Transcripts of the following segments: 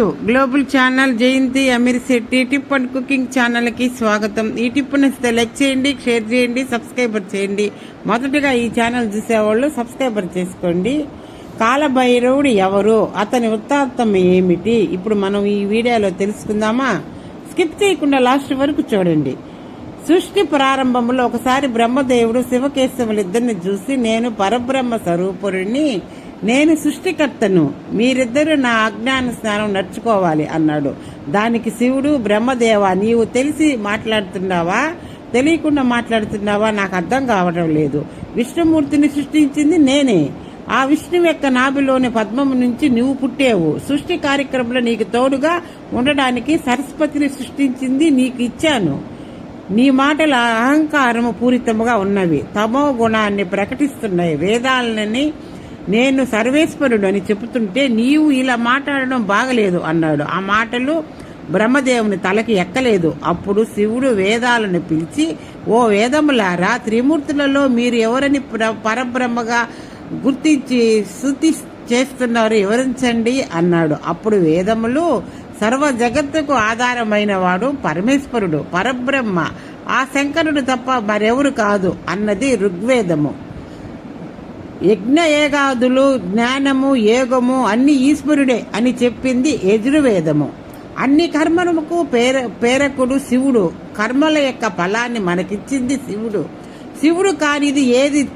To global channel Jayanthi Ameer Shetty tip and cooking ఛానల్కి స్వాగతం. ఈ టిప్ నచ్చితే లైక్ చేయండి షేర్ చేయండి సబ్స్క్రైబర్ చేయండి. మొదటగా ఈ ఛానల్ చూసేవాళ్ళు సబ్స్క్రైబర్ చేసుకోండి. కాలభైరవుడు ఎవరు? అతని వృత్తాంతం ఏమిటి? ఇప్పుడు మనం ఈ వీడియోలో తెలుసుకుందామా? స్కిప్ చేయకుండా లాస్ట్ వరకు చూడండి. సృష్టి ప్రారంభంలో ఒకసారి బ్రహ్మదేవుడు శివకేశవులిద్దరిని చూసి నేను పరబ్రహ్మ స్వరూపుడిని నేను సృష్టికర్తను మీరిద్దరూ నా అజ్ఞాన స్నానం నడుచుకోవాలి అన్నాడు. దానికి శివుడు బ్రహ్మదేవ నీవు తెలిసి మాట్లాడుతున్నావా? తెలియకుండా మాట్లాడుతున్నావా? నాకు అర్థం కావడం లేదు. విష్ణుమూర్తిని సృష్టించింది నేనే. ఆ విష్ణువు యొక్క నాభిలోని పద్మము నుంచి నువ్వు పుట్టేవు. సృష్టి కార్యక్రమంలో నీకు తోడుగా ఉండడానికి సరస్వతిని సృష్టించింది నీకు ఇచ్చాను. నీ మాటల అహంకారము పూరితముగా ఉన్నవి. తమో గుణాన్ని ప్రకటిస్తున్నాయి. వేదాలని నేను సర్వేశ్వరుడు అని చెబుతుంటే నీవు ఇలా మాట్లాడడం బాగలేదు అన్నాడు. ఆ మాటలు బ్రహ్మదేవుని తలకి ఎక్కలేదు. అప్పుడు శివుడు వేదాలను పిలిచి ఓ వేదములారా త్రిమూర్తులలో మీరు ఎవరని పరబ్రహ్మగా గుర్తించి శృతి చేస్తున్నారు వివరించండి అన్నాడు. అప్పుడు వేదములు సర్వ జగత్తుకు ఆధారమైన వాడు పరమేశ్వరుడు పరబ్రహ్మ. ఆ శంకరుడు తప్ప మరెవరు కాదు అన్నది ఋగ్వేదము. యజ్ఞ ఏగాదులు జ్ఞానము యోగము అన్ని ఈశ్వరుడే అని చెప్పింది యజుర్వేదము. అన్ని కర్మలకు పేర పేరకుడు శివుడు. కర్మల యొక్క ఫలాన్ని మనకిచ్చింది శివుడు. శివుడు కానిది ఏది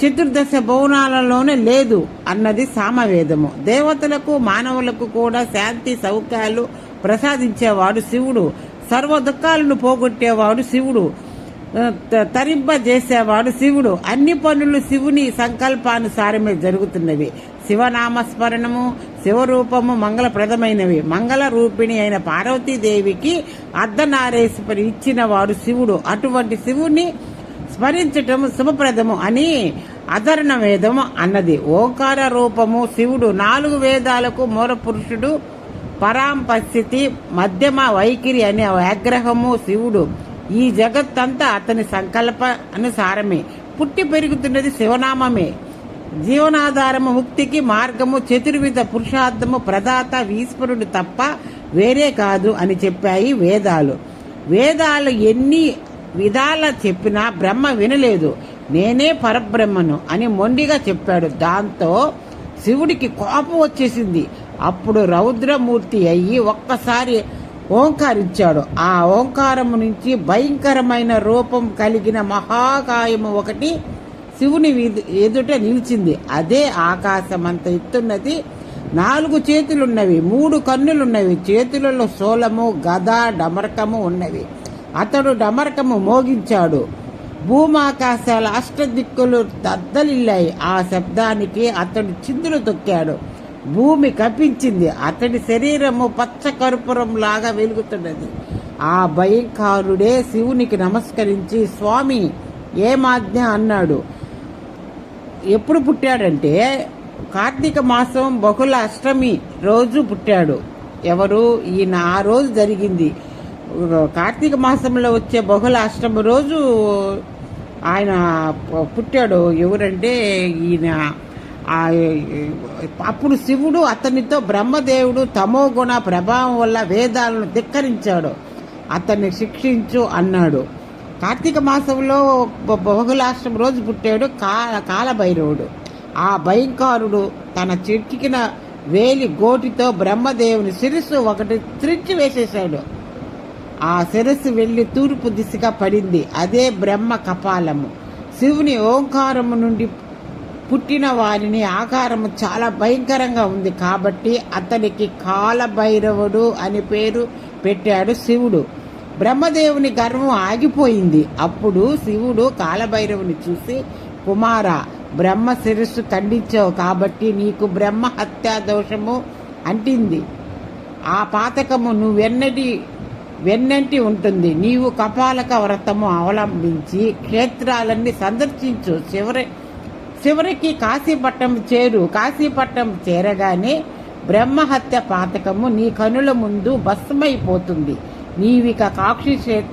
చతుర్దశ భవనాలలోనే లేదు అన్నది సామవేదము. దేవతలకు మానవులకు కూడా శాంతి సౌఖ్యాలు ప్రసాదించేవాడు శివుడు. సర్వ దుఃఖాలను పోగొట్టేవాడు శివుడు. త- చేసేవాడు శివుడు. అన్ని పనులు శివుని సంకల్పానుసారమే జరుగుతున్నవి. శివనామస్మరణము శివరూపము మంగళప్రదమైనవి. మంగళ రూపిణి అయిన పార్వతీదేవికి అర్ధనారేశ్వరి ఇచ్చిన వాడు శివుడు. అటువంటి శివుని స్మరించటం శుభప్రదము అని అధర్ణ వేదము అన్నది. ఓంకార రూపము శివుడు. నాలుగు వేదాలకు మూల పురుషుడు పరాంపస్థితి మధ్యమ వైఖరి అనే ఆగ్రహము శివుడు. ఈ జగత్తంతా అతని సంకల్ప అనుసారమే. పుట్టి పెరుగుతున్నది శివనామమే. జీవనాధారము ముక్తికి మార్గము చతుర్విధ పురుషార్థము ప్రదాత ఈశ్వరుడు తప్ప వేరే కాదు అని చెప్పాయి వేదాలు. వేదాలు ఎన్ని విధాల చెప్పినా బ్రహ్మ వినలేదు. నేనే పరబ్రహ్మను అని మొండిగా చెప్పాడు. దాంతో శివుడికి కోపం వచ్చేసింది. అప్పుడు రౌద్రమూర్తి అయ్యి ఒక్కసారి ఓంకారించాడు ఆ ఓంకారము నుంచి భయంకరమైన రూపం కలిగిన మహాకాయము ఒకటి శివుని ఎదుట నిలిచింది. అదే ఆకాశం అంత ఎత్తున్నది. నాలుగు చేతులున్నవి మూడు కన్నులున్నవి. చేతులలో శూలము గద డమరకము ఉన్నవి. అతడు డమరకము మోగించాడు. భూమాకాశాల అష్టదిక్కులు దద్దలిల్లాయి. ఆ శబ్దానికి అతడు చిందులు తొక్కాడు. భూమి కప్పించింది అతడి శరీరము పచ్చ కర్పూరం లాగా వెలుగుతున్నది. ఆ భయంకరుడే శివునికి నమస్కరించి స్వామి ఏమాజ్ఞ? అన్నాడు. ఎప్పుడు పుట్టాడంటే కార్తీక మాసం బహుళ అష్టమి రోజు పుట్టాడు. ఎవరు? ఈయన ఆ రోజు జరిగింది. కార్తీక మాసంలో వచ్చే బహుళ అష్టమి రోజు ఆయన పుట్టాడు. ఎవరంటే ఈయన అప్పుడు శివుడు అతనితో బ్రహ్మదేవుడు తమో గుణ ప్రభావం వల్ల వేదాలను ధిక్కరించాడు. అతన్ని శిక్షించు అన్నాడు. కార్తీక మాసంలో భోగలాష్టం రోజు పుట్టాడు కా కాలభైరవుడు. ఆ భయంకరుడు తన చిటికిన వేలి గోటితో బ్రహ్మదేవుని శిరస్సు ఒకటి త్రిచ్చి వేసేశాడు. ఆ శిరస్సు వెళ్ళి తూర్పు దిశగా పడింది. అదే బ్రహ్మ కపాలము. శివుని ఓంకారము నుండి పుట్టిన వారిని ఆకారము చాలా భయంకరంగా ఉంది. కాబట్టి అతనికి కాలభైరవుడు అని పేరు పెట్టాడు శివుడు. బ్రహ్మదేవుని గర్వం ఆగిపోయింది. అప్పుడు శివుడు కాలభైరవుని చూసి కుమార బ్రహ్మ శిరస్సు ఖండించావు కాబట్టి నీకు బ్రహ్మ హత్యా దోషము అంటింది. ఆ పాతకము నువ్వెన్నటి వెన్నంటి ఉంటుంది. నీవు కపాలక వ్రతము అవలంబించి క్షేత్రాలన్నీ సందర్శించు. చివరి చివరికి కాశీపట్నం చేరు. కాశీపట్నం చేరగానే బ్రహ్మహత్య పాతకము నీ కనుల ముందు భస్మైపోతుంది నీవిక కాక్షి క్షే-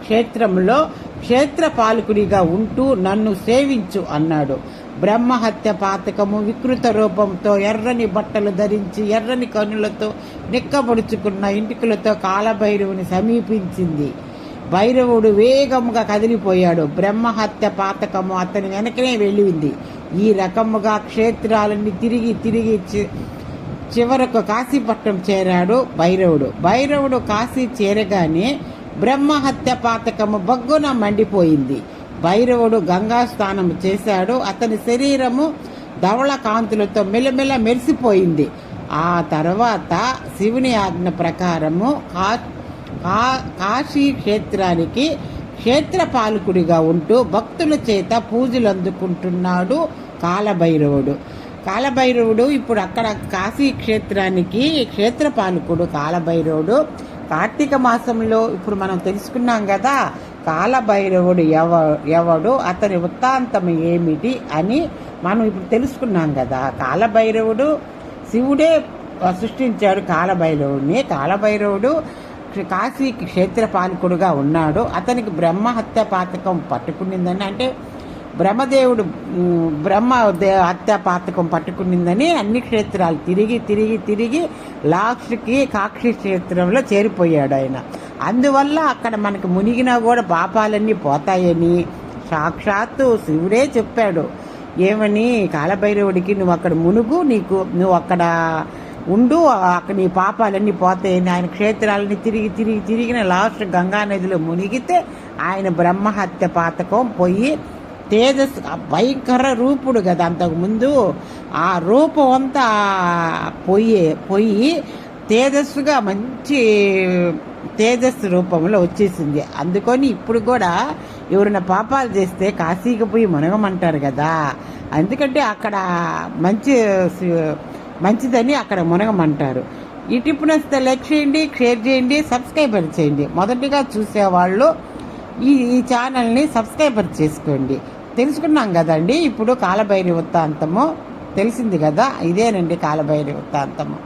క్షేత్రంలో క్షేత్ర పాలకుడిగా ఉంటూ నన్ను సేవించు అన్నాడు. బ్రహ్మహత్య పాతకము వికృత రూపంతో ఎర్రని బట్టలు ధరించి ఎర్రని కనులతో నిక్కబడుచుకున్న ఇంటికులతో కాలభైరవుని సమీపించింది. భైరవుడు వేగముగా కదిలిపోయాడు. బ్రహ్మహత్య పాతకము అతని వెనకనే వెళ్ళింది. ఈ రకముగా క్షేత్రాలన్నీ తిరిగి తిరిగి చి- చివరకు కాశీపట్నం చేరాడు భైరవుడు. భైరవుడు కాశీ చేరగానే బ్రహ్మహత్య పాతకము బగ్గున మండిపోయింది. భైరవుడు గంగా స్నానం చేశాడు. అతని శరీరము ధవళ కాంతులతో మెలమెల మెరిసిపోయింది. ఆ తర్వాత శివుని ఆజ్ఞ ప్రకారము కా కా- కాశీ క్షేత్రానికి క్షేత్రపాలకుడిగా ఉంటూ భక్తుల చేత పూజలు అందుకుంటున్నాడు కాలభైరవుడు. కాలభైరవుడు ఇప్పుడు అక్కడ కాశీ క్షేత్రానికి క్షేత్రపాలకుడు కాలభైరవుడు. కార్తీక మాసంలో ఇప్పుడు మనం తెలుసుకున్నాం కదా కాలభైరవుడు ఎవ ఎవడు అతని వృత్తాంతం ఏమిటి అని మనం ఇప్పుడు తెలుసుకున్నాం కదా. కాలభైరవుడు శివుడే సృష్టించాడు కాలభైరవుడిని కాలభైరవుడు కాశీ క్షేత్ర పాలకుడుగా ఉన్నాడు. అతనికి బ్రహ్మహత్య పాతకం పట్టుకునిందని అంటే బ్రహ్మదేవుడు బ్రహ్మ హత్య పాతకం పట్టుకునిందని అన్ని క్షేత్రాలు తిరిగి తిరిగి తిరిగి లాస్ట్కి కాక్షి క్షేత్రంలో చేరిపోయాడు ఆయన. అందువల్ల అక్కడ మనకు మునిగినా కూడా పాపాలన్నీ పోతాయని సాక్షాత్తు శివుడే చెప్పాడు. ఏమని కాలభైరవుడికి నువ్వు అక్కడ మునుగు నీకు నువ్వు అక్కడ ఉండు అక్కడ నీ పాపాలన్నీ పోతాయని ఆయన క్షేత్రాలని తిరిగి తిరిగి తిరిగిన లాస్ట్ గంగా నదిలో మునిగితే ఆయన బ్రహ్మహత్య పాతకం పోయి తేజస్సు భయంకర రూపుడు కదా అంతకుముందు ఆ రూపం అంతా పోయి పొయ్యి తేజస్సుగా మంచి తేజస్సు రూపంలో వచ్చేసింది. అందుకని ఇప్పుడు కూడా ఎవరైనా పాపాలు చేస్తే కాశీకి పోయి మునగమంటారు కదా. ఎందుకంటే అక్కడ మంచి మంచిదని అక్కడ మునగమంటారు. ఈ టిప్ నచ్చితే లైక్ చేయండి షేర్ చేయండి సబ్స్క్రైబర్ చేయండి. మొదటిగా చూసేవాళ్ళు ఈ ఈ ఛానల్ని సబ్స్క్రైబర్ చేసుకోండి. తెలుసుకున్నాం కదండి ఇప్పుడు కాలభైరి వృత్తాంతము. తెలిసింది కదా ఇదేనండి కాలభైరి వృత్తాంతము.